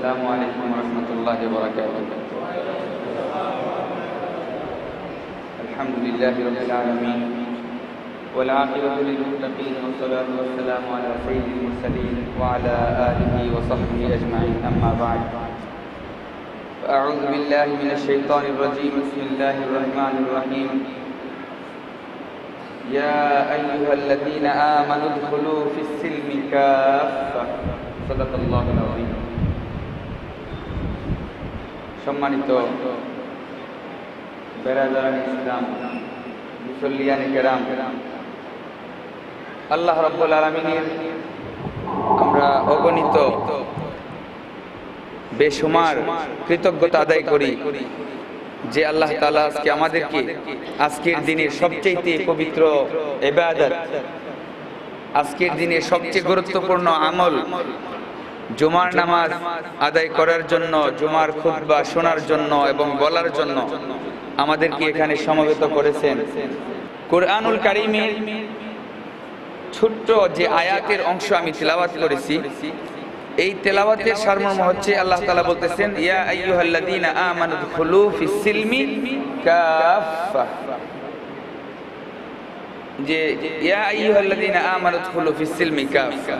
السلام عليكم ورحمة الله وبركاته. الحمد لله رب العالمين والعاقبة للمتقين والصلاة والسلام على سيد المرسلين وعلى آله وصحبه أجمعين. أما بعد فأعوذ بالله من الشيطان الرجيم. بسم الله الرحمن الرحيم. يا أيها الذين آمنوا ادخلوا في السلم كافة. صدق الله العظيم. সম্মানিত বেড়াদারান ইসলাম, মুসল্লিয়ান কেরাম, আল্লাহ রব্বুল আলমিনের আমরা অগণিত বেসুমার কৃতজ্ঞতা আদায় করি যে আল্লাহ তালা আজকে আমাদেরকে আজকের দিনে সবচেয়ে পবিত্র এবাদত আজকের দিনে সবচেয়ে গুরুত্বপূর্ণ আমল জুমার নামাজ আদায় করার জন্য, জুমার খুতবা শোনার জন্য এবং বলার জন্য আমাদেরকে এখানে সমবেত করেছেন? কোরআনুল কারিমের ছোট্ট যে আয়াতের অংশ আমি তেলাওয়াত করেছি, এই তেলাওয়াতের সারমর্ম হচ্ছে আল্লাহ তাআলা বলতেছেন, ইয়া আইয়ুহাল্লাযীনা আমানু দুখুলু সিলমি কাফা যে, ইয়া আইয়ুহাল্লাযীনা আমানু দুখুলু ফিস সিলমি কাফা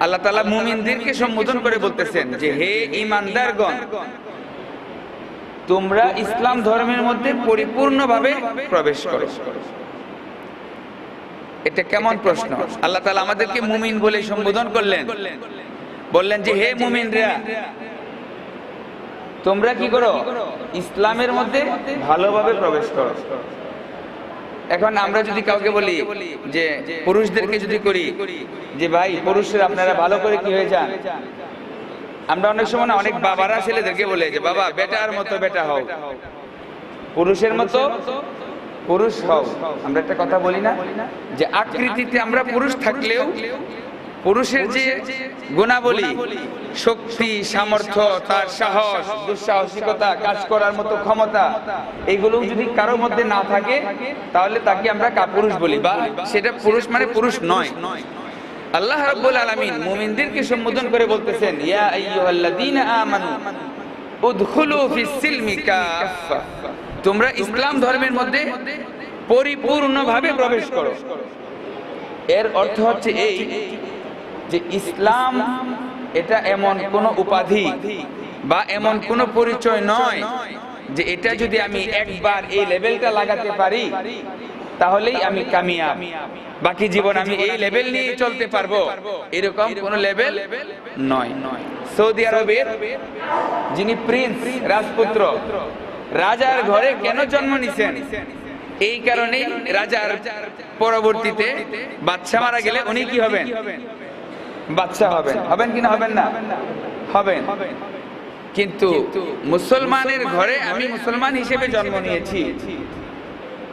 আল্লাহ তাআলা মুমিনদেরকে সম্বোধন করে বলতেছেন যে, হে ঈমানদারগণ, তোমরা ইসলাম ধর্মের মধ্যে পরিপূর্ণভাবে প্রবেশ করো। এটা কেমন প্রশ্ন? আল্লাহ তাআলা আমাদেরকে মুমিন বলে সম্বোধন করলেন। বললেন যে, হে মুমিনরা, তোমরা কি করো? ইসলামের মধ্যে ভালোভাবে প্রবেশ করো। এখন আমরা যদি কাউকে বলি যে পুরুষদেরকে যদি করি, যে ভাই পুরুষের আপনারা ভালো করে কি হয়ে যান? আমরা অনেক সময় অনেক বাবারা ছেলেদেরকে বলে যে, বাবা, বেটার মতো বেটা হও। পুরুষের মতো পুরুষ হও। আমরা একটা কথা বলি না যে, আকৃতিতে আমরা পুরুষ থাকলেও পুরুষের যে গুণাবলী, শক্তি, সামর্থ্য, তার সাহস, দুঃসাহসিকতা, কাজ করার মতো ক্ষমতা এগুলো যদি কারও মধ্যে না থাকে, তাহলে তাকে আমরা কাপুরুষ বলি বা সেটা পুরুষ মানে পুরুষ নয়। আল্লাহ রাব্বুল আলামিন মুমিনদেরকে সম্বোধন করে বলতেছেন, ইয়া আইয়ুহাল্লাযীনা আমানু, উদখুলু ফিস সিলমি কাফা তোমরা ইসলাম ধর্মের মধ্যে পরিপূর্ণভাবে প্রবেশ করো। এর অর্থ হচ্ছে এই যে ইসলাম এটা এমন কোন উপাধি বা এমন কোন পরিচয় নয় যে এটা যদি আমি একবার এই লেভেলটা লাগাতে পারি, তাহলেই আমি কামিয়াব। বাকি জীবন আমি এই লেভেল নিয়ে চলতে পারব। এরকম কোন লেভেল নয়। সৌদি আরবের যিনি প্রিন্স, রাজপুত্র, রাজার ঘরে কেন জন্ম নিছেন? এই কারণেই রাজার পরবর্তীতে বাচ্চা মারা গেলে উনি কি হবেন? বাচ্চা হবেন। হবেন কিনা হবেন না? হবেন। কিন্তু মুসলমানের ঘরে আমি মুসলমান হিসেবে জন্ম নিয়েছি।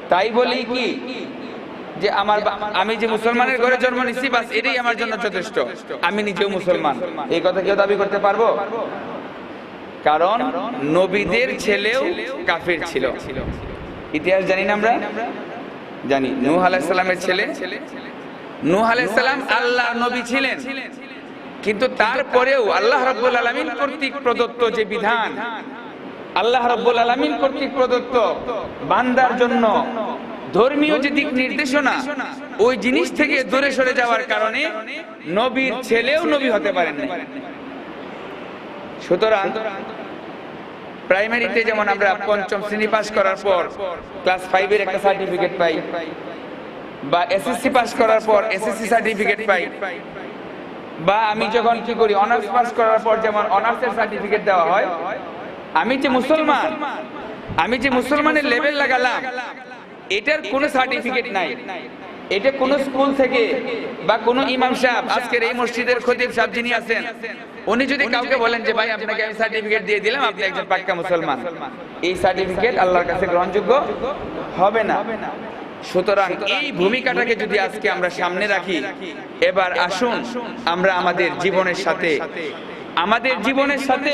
তাই বলি কি? যে আমার আমি যে মুসলমানের ঘরে জন্ম নিচ্ছি বাস এটাই আমার জন্য যথেষ্ট। আমি নিজেও মুসলমান। এই কথা কেউ দাবি করতে পারব? কারণ নবীদের ছেলেও কাফের ছিল। ইতিহাস জানি না আমরা? জানি। নূহ আলাইসাল্লামের ছেলে। আল্লাহ নবী ছিলেন। কিন্তু তারপরেও আল্লাহ কর্তৃক প্রদত্ত যে বিধান, আল্লাহ কর্তৃক প্রদত্ত বান্দার জন্য ধর্মীয় যে দিক নির্দেশনা, ওই জিনিস থেকে দূরে সরে যাওয়ার কারণে নবীর ছেলেও নবী হতে পারেন না সুতরাং প্রাইমারিতে যেমন আমরা পঞ্চম শ্রেণি পাস করার পর ক্লাস ফাইভের একটা সার্টিফিকেট পাই বা এসএসসি পাস করার পর এসএসসি সার্টিফিকেট পাই। বা আমি যখন কি করি অনার্স পাস করার পর যেমন অনার্সের সার্টিফিকেট দেওয়া হয় আমি যে মুসলমান আমি যে মুসলমানের লেভেল লাগালাম এটার কোনো সার্টিফিকেট নাই। এটা কোন স্কুল থেকে বা কোন ইমাম সাহেব আজকের এই মসজিদের খতিব সাহেব যিনি আছেন উনি যদি কাউকে বলেন যে ভাই আপনাকে আমি সার্টিফিকেট দিয়ে দিলাম আপনি একজন পাক্কা মুসলমান। এই সার্টিফিকেট আল্লাহর কাছে গ্রহণযোগ্য হবে না। সুতরাং এই ভূমিকাটাকে যদি আজকে আমরা সামনে রাখি এবার আসুন আমরা আমাদের জীবনের সাথে। আমাদের জীবনের সাথে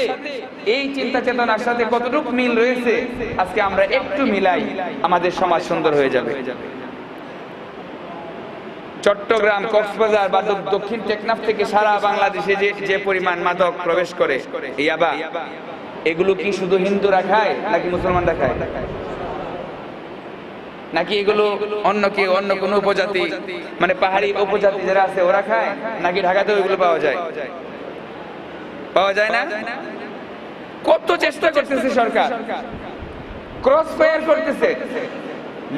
এই চিন্তা চেতনার সাথে কতটুকু মিল রয়েছে আজকে আমরা একটু মিলাই আমাদের সমাজ সুন্দর হয়ে যাবে। চট্টগ্রাম কক্সবাজার বা দক্ষিণ টেকনাফ থেকে সারা বাংলাদেশে যে যে পরিমাণ মাদক প্রবেশ করে ইয়াবা এগুলো কি শুধু হিন্দুরা খায় নাকি মুসলমানরা খায় নাকি এগুলো অন্য কেউ অন্য কোনো উপজাতি? মানে পাহাড়ি উপজাতি যারা আছে, ওরা খায়? নাকি ঢাকাতেও এগুলো পাওয়া যায়? পাওয়া যায় না? কত চেষ্টা করতেছে সরকার। ক্রস ফায়ার করতেছে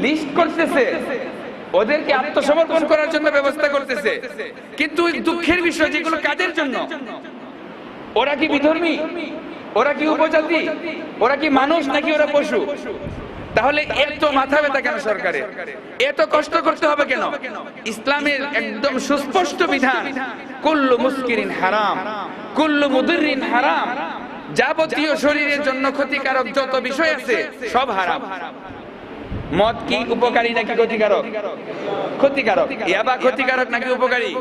লিস্ট করতেছে, ওদেরকে আত্মসমর্পণ করার জন্য ব্যবস্থা করতেছে। কিন্তু দুঃখের বিষয় যেগুলো কাদের জন্য? ওরা কি বিধর্মী? ওরা কি উপজাতি? ওরা কি মানুষ নাকি ওরা পশু? তাহলে এত মাথা ব্যথা কেন সরকারের? এত কষ্ট করতে হবে কেন? ইসলামের একদম সুস্পষ্ট বিধান কুল্লু মুস্কিরিন হারাম কুল্লু মুদিরিন হারাম। যাবতীয় শরীরের জন্য ক্ষতিকারক যত বিষয় আছে সব হারাম। মদ কি উপকারী নাকি ক্ষতিকারক? ক্ষতিকারক? ইয়াবা ক্ষতিকারক নাকি উপকারী?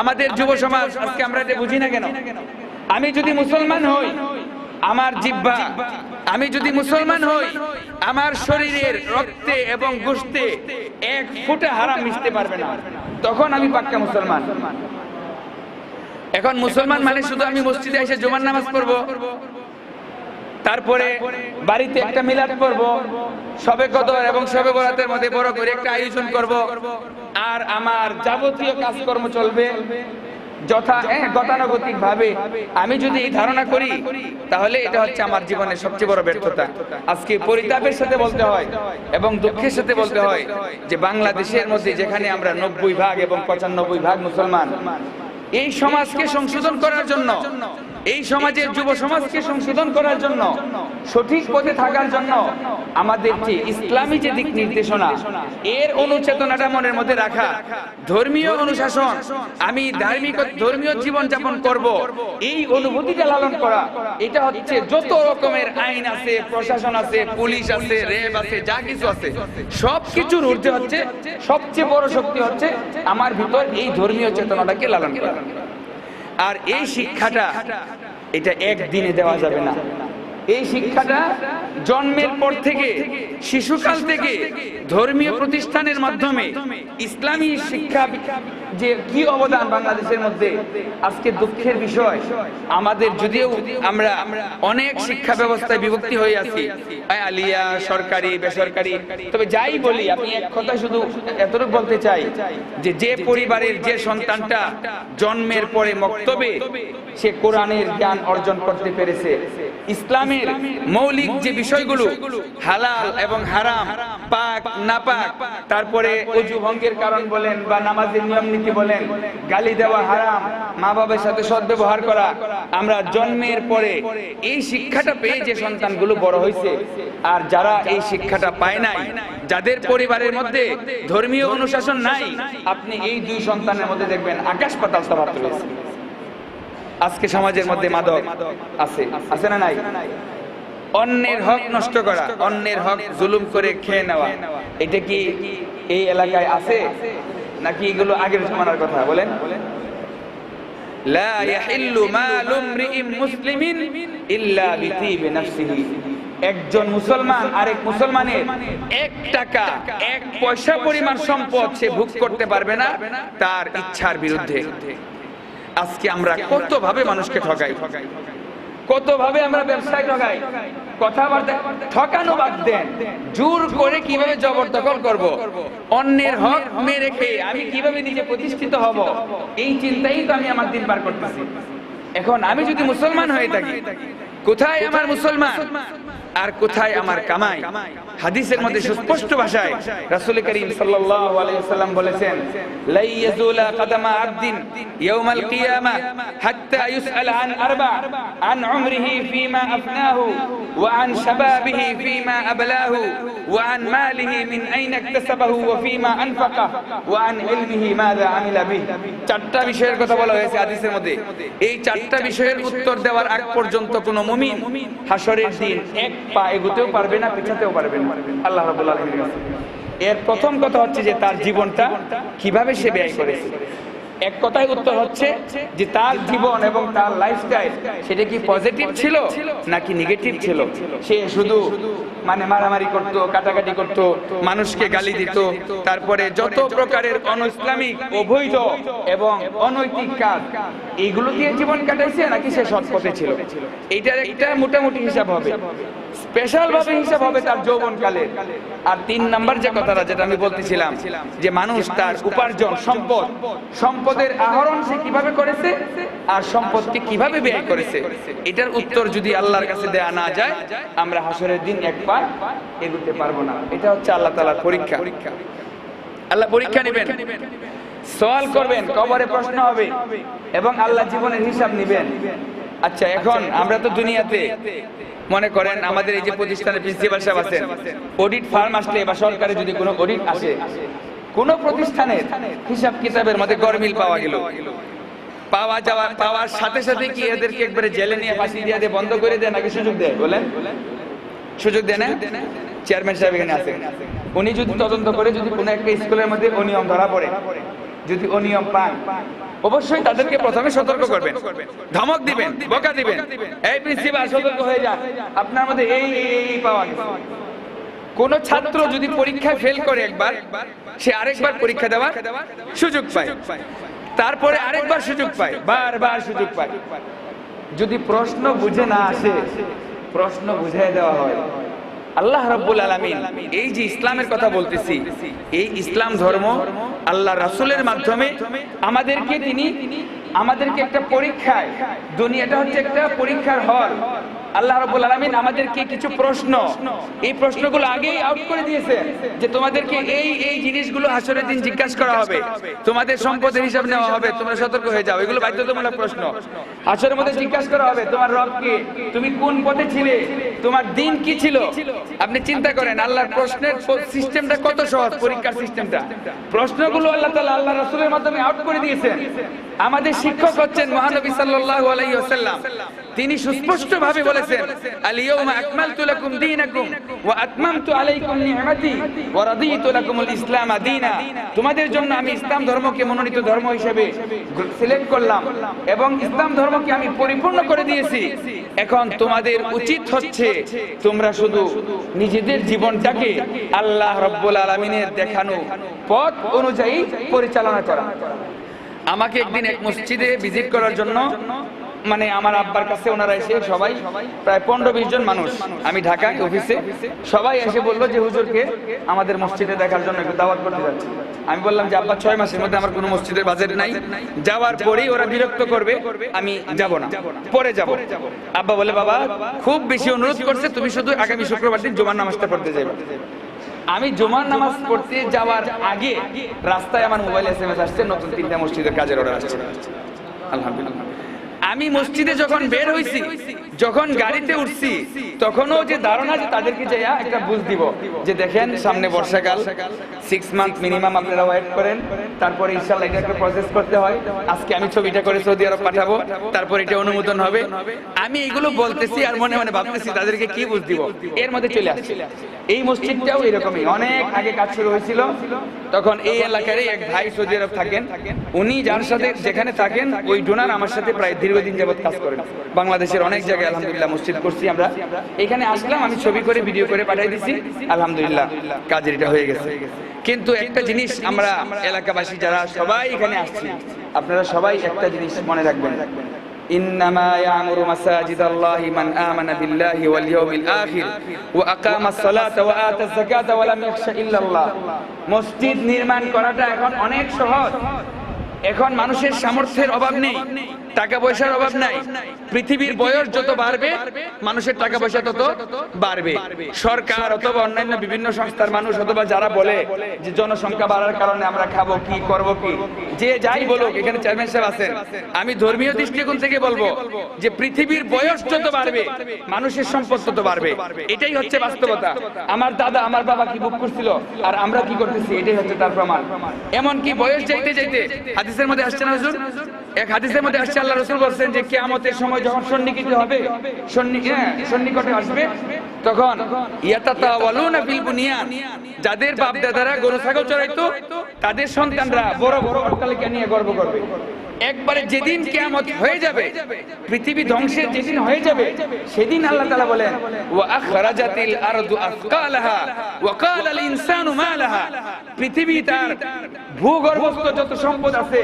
আমাদের যুব সমাজ আজকে আমরা এটা বুঝি না কেন? আমি যদি মুসলমান হই আমার জিব্বা আমি যদি মুসলমান হই আমার শরীরের রক্তে এবং গোশতে এক ফুটা হারাম মিশতে পারবে না। তখন আমি পাক্কা মুসলমান। এখন মুসলমান মানে শুধু আমি মসজিদে এসে জুমার নামাজ পড়ব তারপরে বাড়িতে একটা মিলাদ করব সবে কদর এবং সবে বরাতের মধ্যে বড় করে একটা আয়োজন করব আর আমার যাবতীয় কাজকর্ম চলবে। যথা হ্যাঁ গতানুগতিক ভাবে আমি যদি এই ধারণা করি, তাহলে এটা হচ্ছে আমার জীবনের সবচেয়ে বড় ব্যর্থতা। আজকে পরিতাপের সাথে বলতে হয় এবং দুঃখের সাথে বলতে হয় যে বাংলাদেশের মধ্যে যেখানে আমরা নব্বই ভাগ এবং পঁচানব্বই ভাগ মুসলমান, এই সমাজকে সংশোধন করার জন্য এই সমাজের যুব সমাজকে সংশোধন করার জন্য, সঠিক পথে থাকার জন্য আমাদের যে ইসলামী যে দিক নির্দেশনা, এর অনুচেতনাটা মনের মধ্যে রাখা। ধর্মীয় অনুশাসন, আমি ধার্মিক ধর্মীয় জীবন যাপন করব, এই অনুভূতিটা লালন করা, এটা হচ্ছে যত রকমের আইন আছে, প্রশাসন আছে, পুলিশ আছে, র্যাব আছে, যা কিছু আছে সব কিছুর ঊর্ধ্বে হচ্ছে, সবচেয়ে বড় শক্তি হচ্ছে আমার ভিতর এই ধর্মীয় চেতনাটাকে লালন করা। আর এই শিক্ষাটা এটা একদিনে দেওয়া যাবে না। এই শিক্ষাটা জন্মের পর থেকে শিশুকাল থেকে ধর্মীয় প্রতিষ্ঠানের মাধ্যমে ইসলামী শিক্ষা যে কি অবদান বাংলাদেশের মধ্যে আজকে দুঃখের বিষয়। আমাদের যদিও আমরা অনেক শিক্ষা ব্যবস্থায় বিভক্তি হয়ে আছি আলিয়া সরকারি বেসরকারি তবে যাই বলি আমি এক কথা শুধু এতটুকু বলতে চাই যে যে পরিবারের যে সন্তানটা জন্মের পরে মক্তবে সে কোরআনের জ্ঞান অর্জন করতে পেরেছে। ইসলামের মৌলিক যে বিষয়গুলো হালাল এবং হারাম, পাক, নাপাক, তারপরে অজু ভঙ্গের কারণ বলেন বা নামাজের নিয়ম নীতি বলেন, গালি দেওয়া হারাম মা বাবার সাথে সদ্ব্যবহার করা, আমরা জন্মের পরে এই শিক্ষাটা পেয়ে যে সন্তানগুলো বড় হয়েছে। আর যারা এই শিক্ষাটা পায় নাই, যাদের পরিবারের মধ্যে ধর্মীয় অনুশাসন নাই, আপনি এই দুই সন্তানের মধ্যে দেখবেন আকাশ পাতাল তফাৎ আজকে সমাজের মধ্যে মাদক আছে আছে না নাই? অন্যের হক নষ্ট করা, অন্যের হক জুলুম করে খেয়ে নেওয়া। এটা কি এই এলাকায় আছে? নাকি এগুলো আগের জমানার কথা? বলেন। লা ইয়াহিল্লু একজন মুসলমান আরেক মুসলমানের এক টাকা, এক পয়সা পরিমাণ সম্পদ সে ভোগ করতে পারবে না তার ইচ্ছার বিরুদ্ধে। আজকে আমরা কত ভাবে মানুষকে ঠকাই? কত ভাবে আমরা ব্যবসায় ঠকাই? কথাবার্তা ঠকানো বাদ দেন। জোর করে কীভাবে জবরদখল করব? অন্যের হক মেরে খেয়ে আমি কীভাবে নিজে প্রতিষ্ঠিত হব? এই চিন্তাই তো আমি আমার দিন পার করতেছি। এখন আমি যদি মুসলমান হয়ে থাকি কোথায় আমার মুসলমান? আর কোথায় আমার কামাই? হাদিসের মধ্যে সুস্পষ্ট ভাষায় রাসূল করিম সাল্লাল্লাহু আলাইহি ওয়াসাল্লাম বলেছেন লাই ইয়াজুলা কদমা আবদিন ইয়াউমাল কিয়ামা হাত্তা ইউসআল আন আরবা আন উমরিহি ফীমা আফনাহু ওয়া আন শাবাবিহি ফীমা আবলাহু ওয়া আন মালিহি মিন আইনা ইকতাসাবাহু ওয়া ফীমা আনফাকা ওয়া আন ইলমিহি মাযা আমিলা বিহি চারটা বিষয়ের কথা বলা হয়েছে হাদিসের মধ্যে। এই চারটা বিষয়ের উত্তর দেওয়ার আগ পর্যন্ত কোনো মুমিন হাসরের দিন এক পা এগোতেও পারবে না, পিছাতেও পারবে না। আল্লাহ রাব্বুল এর প্রথম কথা হচ্ছে যে তার জীবনটা কীভাবে সে ব্যয় করেছে। এক কথায় উত্তর হচ্ছে যে তার জীবন এবং তার লাইফস্টাইল সেটা কি পজিটিভ ছিল নাকি নেগেটিভ ছিল? সে শুধু মানে মারামারি করত, কাটাকাটি করত, মানুষকে গালি দিত, তারপরে যত প্রকারের অন ইসলামিক অবৈধ এবং অনৈতিক কাজ, এইগুলো দিয়ে জীবন কাটাইছে নাকি সে সৎ পথে ছিল? এইটার একটা মোটামুটি হিসাব হবে। স্পেশাল ভাবে হিসাব হবে তার যৌবনকালে আর তিন নাম্বার যে কথাটা যেটা আমি বলতেছিলাম, যে মানুষ তার উপার্জন, সম্পদ সম্পদ সম্পদের আহরণ সে কীভাবে করেছে আর সম্পদকে কীভাবে ব্যয় করেছে? এটার উত্তর যদি আল্লাহর কাছে দেয়া না যায়, আমরা হাসরের দিন এক পা এগুতে পারব না। এটা হচ্ছে আল্লাহ তালার পরীক্ষা। আল্লাহ পরীক্ষা নেবেন। সওয়াল করবেন, কবরে প্রশ্ন হবে এবং আল্লাহ জীবনের হিসাব নেবেন। আচ্ছা এখন আমরা তো দুনিয়াতে, মনে করেন আমাদের এই যে প্রতিষ্ঠানের প্রিন্সিপাল সাহেব আছেন, অডিট ফার্ম আসলে বা সরকারে যদি কোনো অডিট আসে কোন প্রতিষ্ঠানের হিসাব কিতাবের মধ্যে গরমিল পাওয়া গেল। পাওয়া যাওয়া পাওয়ার সাথে সাথে কি এদেরকে একবারে জেলে নিয়ে ফাঁসি দিয়ে দিয়ে বন্ধ করে দেয় নাকি সুযোগ দেয়? বলেন। সুযোগ দেয় না? চেয়ারম্যান সাহেব এখানে আছেন। উনি যদি তদন্ত করে, যদি কোনো একটা স্কুলের মধ্যে অনিয়ম ধরা পড়ে, যদি অনিয়ম পান, অবশ্যই তাদেরকে প্রথমে সতর্ক করবেন। ধমক দিবেন, বকা দিবেন। এই প্রিন্সিপাল সতর্ক হয়ে যান। আপনার মধ্যে এই এই পাওয়া গেছে। কোন ছাত্র যদি পরীক্ষায় ফেল করে একবার, সে আরেকবার পরীক্ষা দেওয়ার সুযোগ পায়। তারপরে আরেকবার সুযোগ পায়, বারবার সুযোগ পায়। যদি প্রশ্ন বুঝে না আসে, প্রশ্ন বুঝিয়ে দেওয়া হয়। আল্লাহ রাব্বুল আলামিন এই যে ইসলামের কথা বলতেছি, এই ইসলাম ধর্ম আল্লাহ রাসূলের মাধ্যমে আমাদেরকে তিনি, আমাদেরকে একটা পরীক্ষায়, দুনিয়াটা হচ্ছে একটা পরীক্ষার হল। আল্লাহ রাব্বুল আলামিন আমাদেরকে কিছু প্রশ্ন, এই প্রশ্নগুলো আগেই আউট করে দিয়েছেন যে তোমাদেরকে এই এই জিনিসগুলো হাসরের দিন জিজ্ঞাসা করা হবে। তোমাদের সম্পদের হিসাব নেওয়া হবে, তোমরা সতর্ক হয়ে যাও। এগুলো বাধ্যতামূলক প্রশ্ন। হাসরের মধ্যে জিজ্ঞাসা করা হবে, তোমার রব কে? তুমি কোন পথে ছিলে? তোমার দিন কি ছিল? আপনি চিন্তা করেন, আল্লাহর প্রশ্নের সিস্টেমটা কত সহজ, পরীক্ষার সিস্টেমটা প্রশ্নগুলো আল্লাহ তাআলা আল্লাহ রাসূলের মাধ্যমে আউট করে দিয়েছেন। আমাদের শিক্ষক হচ্ছেন মহানবী সাল্লাল্লাহু আলাইহি ওয়াসাল্লাম। তিনি সুস্পষ্ট ভাবে বলেছেন আল ইয়াউমা আকমালতু লাকুম দীনাকুম ওয়া আতমামতু আলাইকুম নি'মাতি ওয়া রাদিতু লাকুমুল ইসলাম তোমাদের জন্য আমি ইসলাম ধর্মকে মনোনীত ধর্ম হিসেবে সিলেক্ট করলাম এবং ইসলাম ধর্মকে আমি পরিপূর্ণ করে দিয়েছি। এখন তোমাদের উচিত হচ্ছে তোমরা শুধু নিজেদের জীবনটাকে আল্লাহ রাব্বুল আলামিনের দেখানো পথ অনুযায়ী পরিচালনা করা। আমাকে একদিন এক মসজিদে ভিজিট করার জন্য মানে আমার আব্বার কাছে ওনারা এসে সবাই প্রায় পনেরো বিশ জন মানুষ। আমি ঢাকায় অফিসে সবাই এসে বলল যে, হুজুরকে আমাদের মসজিদে দেখার জন্য একটু দাওয়াত করতে যাচ্ছি। আমি বললাম যে, আব্বা, ছয় মাসের মধ্যে আমার কোনো মসজিদের বাজেট নাই। যাওয়ার পরেই ওরা বিরক্ত করবে, আমি যাব না। পরে যাব। আব্বা বলে, বাবা, খুব বেশি অনুরোধ করছে, তুমি শুধু আগামী শুক্রবার দিন জুমার নামাজটা পড়তে যাবে আমি জুমার নামাজ পড়তে যাওয়ার আগে রাস্তায় আমার মোবাইল এস এম এস আসছে, নতুন তিনটা মসজিদের কাজের অর্ডার আসছে। আলহামদুলিল্লাহ। আমি মসজিদে যখন বের হইছি, যখন গাড়িতে উঠছি, তখনও যে ধারণা যে তাদেরকে যাইয়া একটা বুঝ দিব, যে দেখেন সামনে বর্ষাকাল সিক্স মান্থ মিনিমাম আপনারা ওয়েট করেন, তারপরে ইনশাল্লাহ এটাকে প্রসেস করতে হয়। আজকে আমি ছবিটা করে সৌদি আরব পাঠাবো, তারপর এটা অনুমোদন হবে। আমি এগুলো বলতেছি আর মনে মনে ভাবতেছি তাদেরকে কি বুঝ দিব, এর মধ্যে চলে আসছে। এই মসজিদটাও এরকমই, অনেক আগে কাজ শুরু হয়েছিল, তখন এই এলাকারই এক ভাই সৌদি আরব থাকেন, উনি যার সাথে যেখানে থাকেন, ওই ডোনার আমার সাথে প্রায় দীর্ঘদিন যাবত কাজ করেন বাংলাদেশের অনেক জায়গায় আলহামদুলিল্লাহ মসজিদ করছি আমরা এখানে আসলাম আমি ছবি করে ভিডিও করে পাঠাই দিছি আলহামদুলিল্লাহ কাজের এটা হয়ে গেছে কিন্তু একটা জিনিস আমরা এলাকাবাসী যারা সবাই এখানে আসছি আপনারা সবাই একটা জিনিস মনে রাখবেন إنما يعمر مساجد الله من آمن بالله واليوم الآخر وأقام الصلاة وآتى الزكاة ولم يخش إلا الله মসজিদ নির্মাণ করাটা এখন অনেক সহজ এখন মানুষের সামর্থ্যের অভাব নেই টাকা পয়সার অভাব নাই। পৃথিবীর বয়স যত বাড়বে মানুষের টাকা পয়সা তত বাড়বে। সরকার অথবা অন্যান্য বিভিন্ন সংস্থার মানুষ অথবা যারা বলে যে জনসংখ্যা বাড়ার কারণে আমরা খাব কি করব কি যে যাই বলুক এখানে চেয়ারম্যান সাহেব আছেন। আমি ধর্মীয় দৃষ্টিকোণ থেকে বলব যে পৃথিবীর বয়স যত বাড়বে মানুষের সম্পদ তত বাড়বে। এটাই হচ্ছে বাস্তবতা। আমার দাদা আমার বাবা কি বুক করছিল? আর আমরা কি করতেছি? এটাই হচ্ছে তার প্রমাণ। এমন কি বয়স যাইতে যাইতে হাদিসের মধ্যে আসছে না হুজুর? এক হাদিসের মধ্যে আসছে আল্লাহ রসুল বলছেন যে কেয়ামতের সময় যখন সন্নিকিত হবে হ্যাঁ, সন্নিকটে আসবে তখন ইয়াতাতাওয়ালুনা ফিল বুনিয়ান যাদের বাপ দাদারা গরু ছাগল চড়াইতো তাদের সন্তানরা বড় বড় অট্টালিকা নিয়ে গর্ব করবে। একবারে যেদিন কিয়ামত হয়ে যাবে, পৃথিবী ধ্বংসের যেদিন হয়ে যাবে, সেদিন আল্লাহ তাআলা বলেন, ওয়া আখরাজাতিল আরদু আসকালাহা, ওয়া ক্বালাল ইনসানু মা লাহা পৃথিবী তার ভূগর্ভস্থ যত সম্পদ আছে,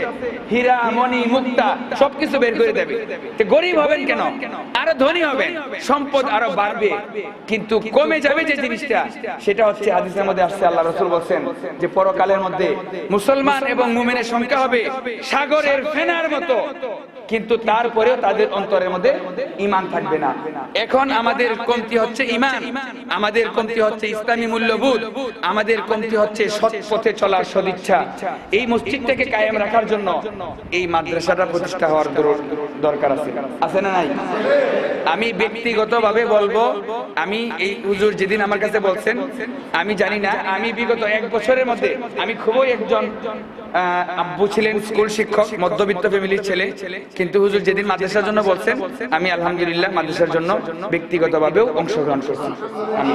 হীরা, মণি, মুক্তা, সবকিছু বের করে দেবে। তো গরিব হবেন কেন? আরও ধনী হবেন। সম্পদ আরও বাড়বে। কিন্তু কমে যাবে যে জিনিসটা, সেটা হচ্ছে হাদিসের মধ্যে আসছে, আল্লাহ রসুল বলছেন যে, পরকালের মধ্যে মুসলমান এবং মুমিনের সংখ্যা হবে সাগরের ফেনার মতো। কিন্তু তারপরেও তাদের অন্তরের মধ্যে ইমান থাকবে না। এখন আমাদের কমতি হচ্ছে ইমান। আমাদের কমতি হচ্ছে ইসলামী মূল্যবোধ। আমাদের কমতি হচ্ছে সৎ পথে চলার সদিচ্ছা। এই মসজিদটাকে কায়েম রাখার জন্য এই মাদ্রাসাটা প্রতিষ্ঠা হওয়ার দরকার আছে। আছে না নাই? আমি ব্যক্তিগতভাবে বলব, আমি এই হুজুর যেদিন আমার কাছে বলছেন, আমি জানি না, আমি বিগত এক বছরের মধ্যে আমি খুবই একজন আব্বু ছিলেন স্কুল শিক্ষক মধ্যবিত্ত ফ্যামিলির ছেলে। কিন্তু হুজুর যেদিন মাদ্রাসার জন্য বলছেন, আমি আলহামদুলিল্লাহ মাদ্রাসার জন্য ব্যক্তিগতভাবেও অংশগ্রহণ করছি। আমি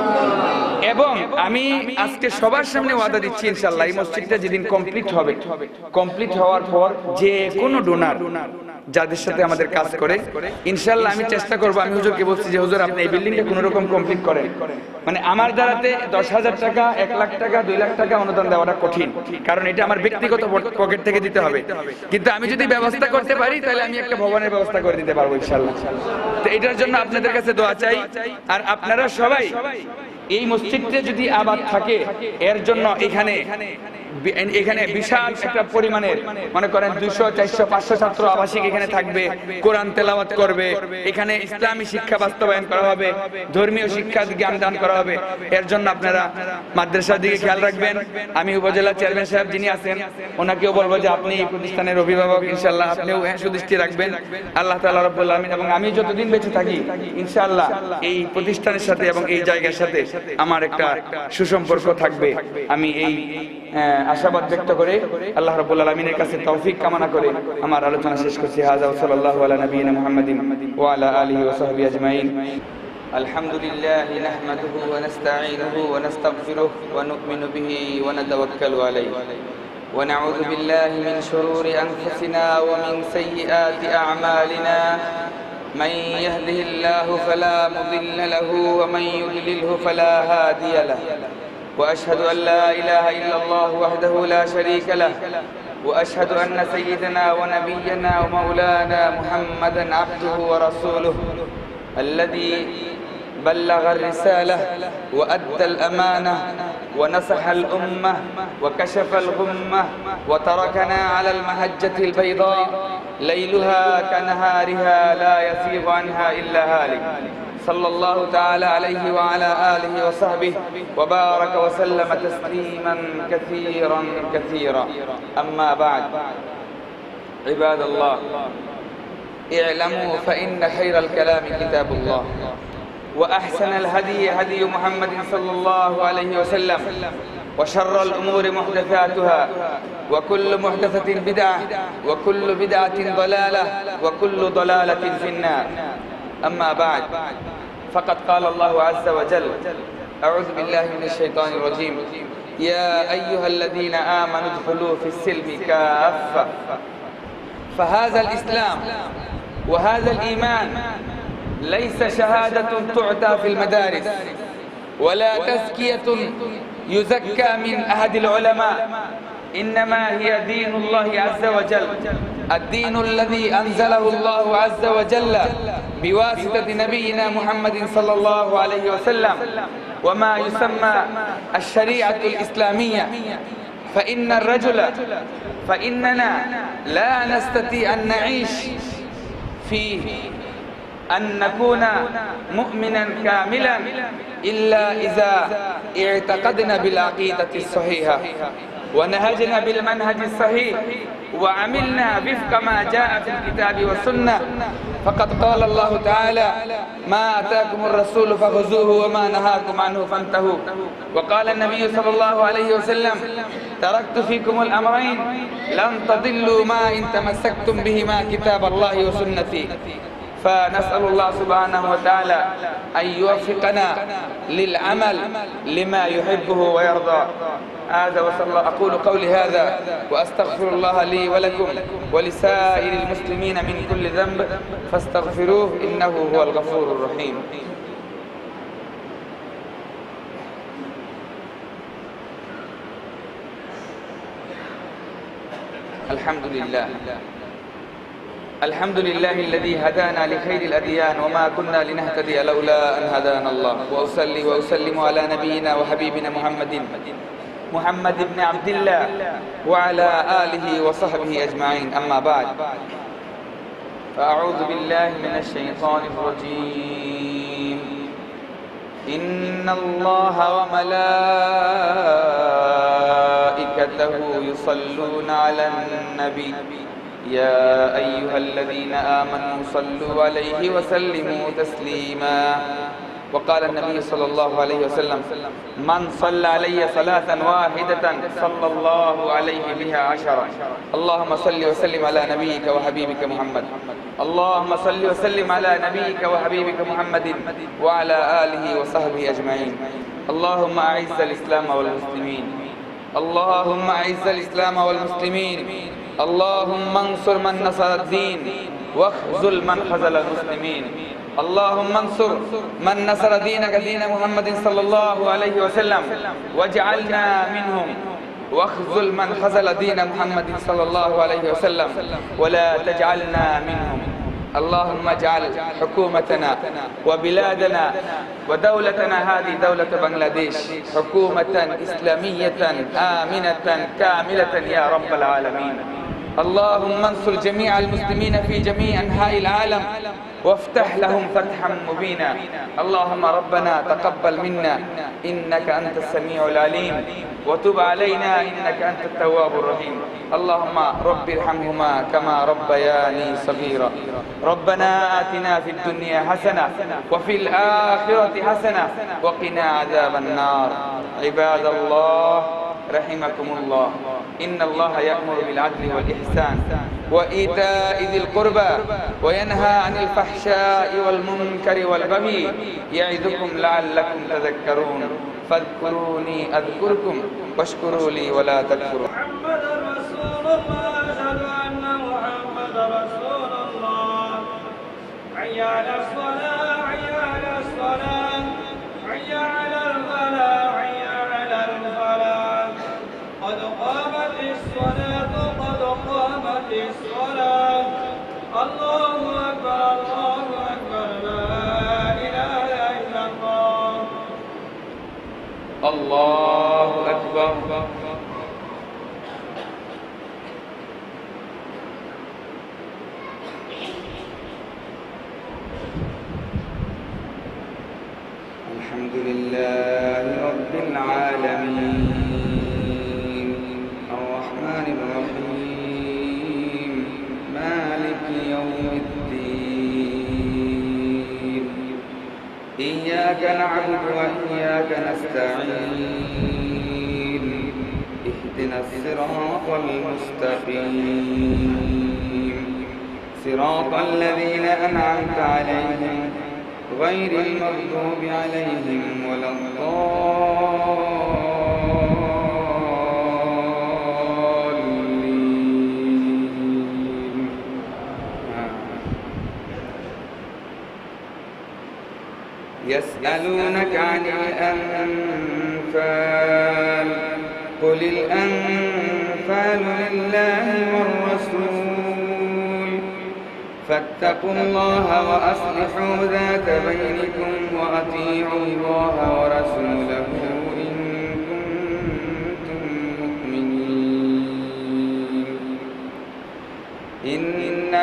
এবং আমি আজকে সবার সামনে ওয়াদা দিচ্ছি ইনশাল্লাহ এই মসজিদটা যেদিন কমপ্লিট হবে কমপ্লিট হওয়ার পর যে কোনো ডোনার যাদের সাথে আমাদের কাজ করে। ইনশাল্লাহ আমি চেষ্টা করব আমি হুজুরকে বলছি যে হুজুর আপনি এই বিল্ডিংটা কোনো রকম কমপ্লিট করেন। মানে আমার দ্বারাতে দশ হাজার টাকা এক লাখ টাকা দুই লাখ টাকা অনুদান দেওয়াটা কঠিন। কারণ এটা আমার ব্যক্তিগত পকেট থেকে দিতে হবে। কিন্তু আমি যদি ব্যবস্থা করতে পারি তাহলে আমি একটা ভবনের ব্যবস্থা করে দিতে পারব ইনশাল্লাহ তো এটার জন্য আপনাদের কাছে দোয়া চাই। আর আপনারা সবাই এই মসজিদটা যদি আবাদ থাকে এর জন্য এখানে এখানে বিশাল একটা পরিমাণের মনে করেন দুইশো চারশো পাঁচশো ছাত্র আবাসিক এখানে থাকবে কোরআন তেলাওয়াত করবে এখানে ইসলামী শিক্ষা বাস্তবায়ন করা হবে ধর্মীয় শিক্ষা জ্ঞান দান করা হবে এর জন্য আপনারা মাদ্রাসার দিকে খেয়াল রাখবেন। আমি উপজেলা চেয়ারম্যান সাহেব যিনি আছেন ওনাকেও বলব যে আপনি এই প্রতিষ্ঠানের অভিভাবক ইনশাল্লাহ আপনিও হ্যাঁ সুদৃষ্টি রাখবেন। আল্লাহ তাআলা রাব্বুল আলামিন এবং আমি যতদিন বেঁচে থাকি ইনশাআল্লাহ এই প্রতিষ্ঠানের সাথে এবং এই জায়গার সাথে আমার একটা সুসম্পর্ক থাকবে আমি এই আশাবাদ ব্যক্ত করে আল্লাহ রাব্বুল আলামিনের কাছে তৌফিক কামনা করে আমার আলোচনা শেষ করছি হাজা ওয়া সাল্লাল্লাহু আলা নবিয়িনা মুহাম্মাদিন ওয়া আলা আলিহি ওয়া সাহবিহি আজমাইন الحمد لله نحمده ونستعينه ونستغفره ونؤمن به ونتوكل عليه ونعوذ بالله من شرور أنفسنا ومن سيئات أعمالنا من يهده الله فلا مضل له ومن يضلله فلا هادي له وأشهد أن لا إله إلا الله وحده لا شريك له. وأشهد أن سيدنا ونبينا ومولانا محمدا عبده ورسوله الذي بلغ الرسالة وأدى الأمانة ونصح الأمة وكشف الغمة وتركنا على المهجة البيضاء ليلها كنهارها لا يزيغ عنها إلا هالك. صلى الله تعالى عليه وعلى آله وصحبه وبارك وسلم تسليما كثيرا كثيرا. أما بعد عباد الله اعلموا فإن خير الكلام كتاب الله وأحسن الهدي هدي محمد صلى الله عليه وسلم. وشر الأمور محدثاتها وكل محدثة بدعة وكل بدعة ضلالة وكل ضلالة في النار. أما بعد فقد قال الله عز وجل أعوذ بالله من الشيطان الرجيم. يا أيها الذين آمنوا ادخلوا في السلم كافة. فهذا الإسلام وهذا الإيمان ليس شهادة تعطى في المدارس ولا تزكية يزكى من أحد العلماء. إنما هي دين الله عز وجل. الدين الذي أنزله الله عز وجل بواسطة نبينا محمد صلى الله عليه وسلم. وما يسمى الشريعة الإسلامية. فإن الرجل فإننا لا نستطيع أن نعيش فيه أن نكون مؤمنا كاملا إلا إذا اعتقدنا بالعقيدة الصحيحة ونهجنا بالمنهج الصحيح وعملنا وفق ما جاء في الكتاب والسنة. فقد قال الله تعالى ما أتاكم الرسول فخذوه وما نهاكم عنه فانتهوا. وقال النبي صلى الله عليه وسلم تركت فيكم الأمرين لن تضلوا ما إن تمسكتم بهما كتاب الله وسنتي. فنسأل الله سبحانه وتعالى أن يوفقنا للعمل لما يحبه ويرضى. هذا وصلى الله أقول قولي هذا وأستغفر الله لي ولكم ولسائر المسلمين من كل ذنب فاستغفروه إنه هو الغفور الرحيم. الحمد لله. الحمد لله الذي هدانا لخير الأديان وما كنا لنهتدي لولا أن هدانا الله. وأصلي وأسلم على نبينا وحبيبنا محمد. محمد بن عبد الله وعلى آله وصحبه أجمعين. أما بعد. فأعوذ بالله من الشيطان الرجيم. إن الله وملائكته يصلون على النبي. يا أيها الذين آمنوا صلوا عليه وسلموا تسليما. وقال النبي صلى الله عليه وسلم من صلى علي صلاة واحدة صلى الله عليه بها عشرة. اللهم صل وسلم على نبيك وحبيبك محمد. اللهم صل وسلم على نبيك وحبيبك محمد وعلى آله وصحبه أجمعين. اللهم أعز الإسلام والمسلمين. اللهم أعز الإسلام والمسلمين. اللهم انصر من نصر الدين واخذل من خذل المسلمين. اللهم انصر من نصر دينك دين محمد صلى الله عليه وسلم واجعلنا منهم. واخذل من خذل دين محمد صلى الله عليه وسلم ولا تجعلنا منهم. اللهم اجعل حكومتنا وبلادنا ودولتنا هذه دولة بنغلاديش حكومة إسلامية آمنة كاملة يا رب العالمين. اللهم انصر جميع المسلمين في جميع أنحاء العالم وافتح لهم فتحا مبينا. اللهم ربنا تقبل منا. إنك أنت السميع العليم. وتب علينا. إنك أنت التواب الرحيم. اللهم رب ارحمهما كما ربياني صغيرا. ربنا آتنا في الدنيا حسنة وفي الآخرة حسنة وقنا عذاب النار. عباد الله رحمكم الله. إن الله يأمر بالعدل والإحسان وإيتاء ذي القربى وينهى عن الفحشاء والمنكر والبغي يعظكم لعلكم تذكرون فاذكروني أذكركم واشكروا لي ولا تكفرون محمد رسول الله أشهد أن محمد رسول الله. حي على الصلاة. الله أكبر. يسألونك عن الأنفال قل الأنفال لله والرسول. فاتقوا الله وأصلحوا ذات بينكم وأطيعوا الله ورسوله.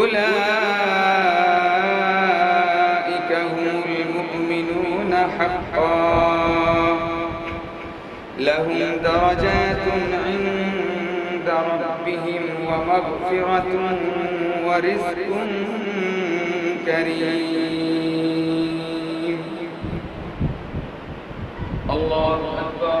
أولئك هم المؤمنون حقا. لهم درجات عند ربهم ومغفرة ورزق كريم الله أكبر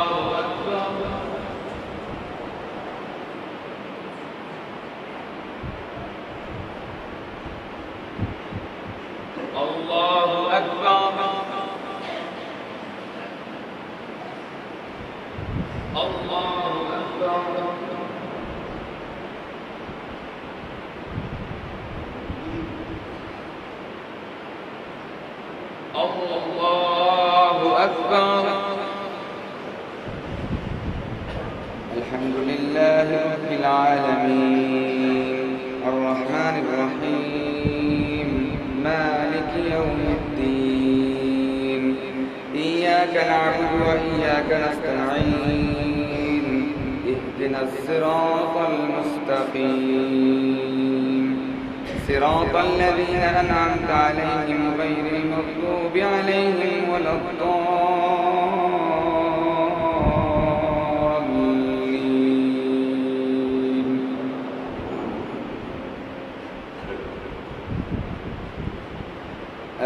صراط الذين أنعمت عليهم غير المغضوب عليهم ولا الضالين.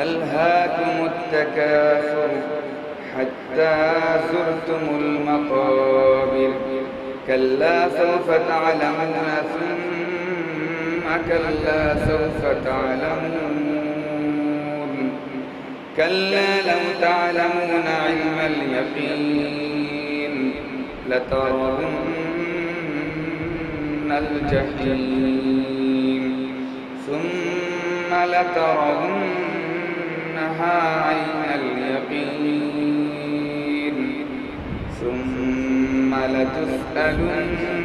ألهاكم التكاثر حتى زرتم المقابر. كلا سوف تعلمون ثم كلا سوف تعلمون. كلا لو تعلمون علم اليقين لترون الجحيم. ثم لترونها عين اليقين. ثم لتسألن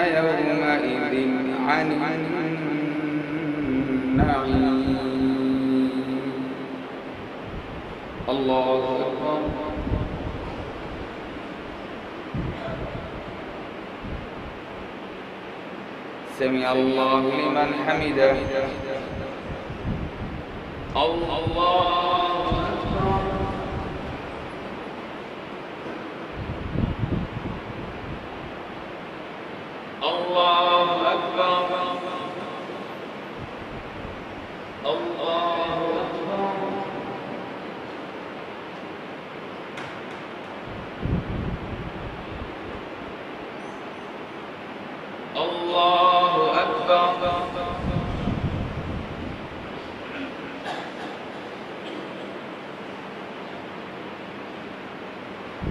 يومئذ عن النعيم. الله أكبر. سمع الله لمن حمده. الله.